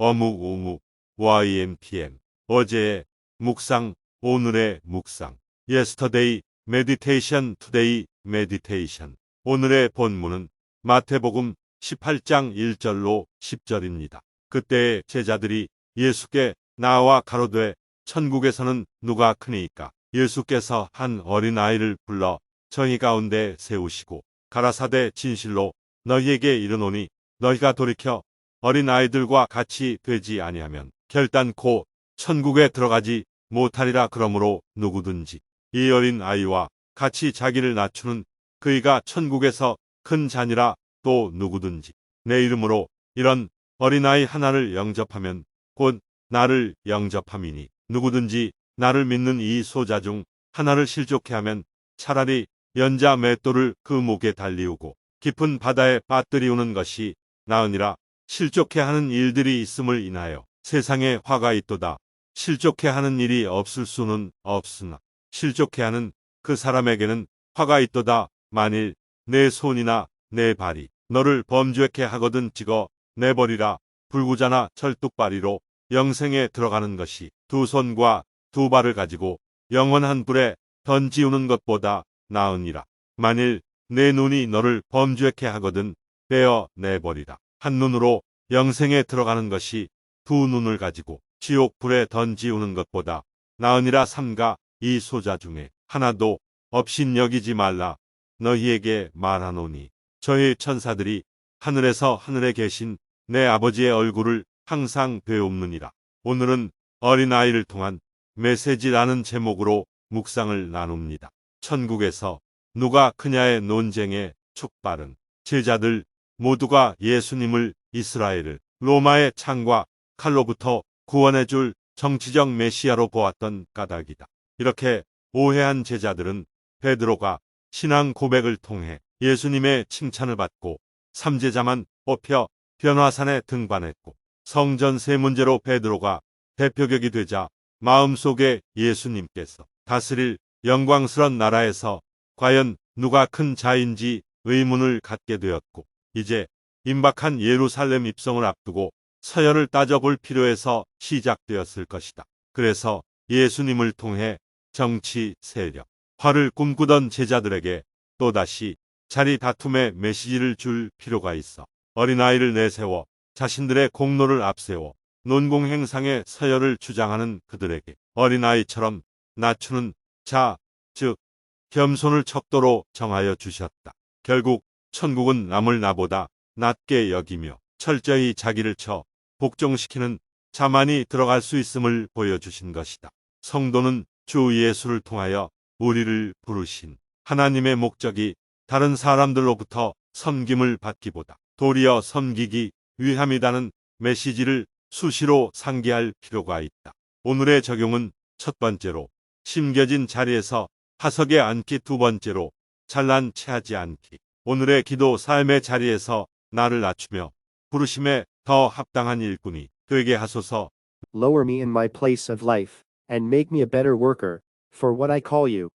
어묵 우묵 YMPM 어제의 묵상 오늘의 묵상. Yesterday Meditation Today Meditation. 오늘의 본문은 마태복음 18장 1절로 10절입니다. 그때의 제자들이 예수께 나와 가로되 천국에서는 누가 크니까? 예수께서 한 어린아이를 불러 저희 가운데 세우시고 가라사대 진실로 너희에게 이르노니 너희가 돌이켜 어린 아이들과 같이 되지 아니하면 결단코 천국에 들어가지 못하리라 그러므로 누구든지 이 어린 아이와 같이 자기를 낮추는 그이가 천국에서 큰 자니라 또 누구든지 내 이름으로 이런 어린아이 하나를 영접하면 곧 나를 영접함이니 누구든지 나를 믿는 이 소자 중 하나를 실족해 하면 차라리 연자 맷돌을 그 목에 달리우고 깊은 바다에 빠뜨리우는 것이 나으니라 실족해 하는 일들이 있음을 인하여 세상에 화가 있도다. 실족해 하는 일이 없을 수는 없으나 실족해 하는 그 사람에게는 화가 있도다. 만일 내 손이나 내 발이 너를 범죄케 하거든 찍어 내버리라. 불구자나 철뚝바리로 영생에 들어가는 것이 두 손과 두 발을 가지고 영원한 불에 던지우는 것보다 나으니라. 만일 내 눈이 너를 범죄케 하거든 빼어 내버리라. 한 눈으로 영생에 들어가는 것이 두 눈을 가지고 지옥 불에 던지우는 것보다 나으니라 삼가 이 소자 중에 하나도 없인 여기지 말라 너희에게 말하노니 저희 천사들이 하늘에서 하늘에 계신 내 아버지의 얼굴을 항상 배웁느니라. 오늘은 어린아이를 통한 메시지라는 제목으로 묵상을 나눕니다. 천국에서 누가 크냐의 논쟁의 촉발은 제자들 모두가 예수님을 이스라엘을 로마의 창과 칼로부터 구원해줄 정치적 메시아로 보았던 까닭이다. 이렇게 오해한 제자들은 베드로가 신앙 고백을 통해 예수님의 칭찬을 받고 삼제자만 뽑혀 변화산에 등반했고 성전 세 문제로 베드로가 대표격이 되자 마음속에 예수님께서 다스릴 영광스런 나라에서 과연 누가 큰 자인지 의문을 갖게 되었고 이제 임박한 예루살렘 입성을 앞두고 서열을 따져볼 필요해서 시작되었을 것이다. 그래서 예수님을 통해 정치 세력, 화를 꿈꾸던 제자들에게 또다시 자리 다툼의 메시지를 줄 필요가 있어 어린아이를 내세워 자신들의 공로를 앞세워 논공행상의 서열을 주장하는 그들에게 어린아이처럼 낮추는 자, 즉 겸손을 척도로 정하여 주셨다. 결국 천국은 남을 나보다 낮게 여기며 철저히 자기를 쳐 복종시키는 자만이 들어갈 수 있음을 보여주신 것이다. 성도는 주 예수를 통하여 우리를 부르신 하나님의 목적이 다른 사람들로부터 섬김을 받기보다 도리어 섬기기 위함이라는 메시지를 수시로 상기할 필요가 있다. 오늘의 적용은 첫 번째로 심겨진 자리에서 화석에 앉기 두 번째로 잘난 체하지 않기. 오늘의 기도 삶의 자리에서 나를 낮추며 부르심에 더 합당한 일꾼이 되게 하소서. Lower me in my place of life, and make me a better worker, for what I call you.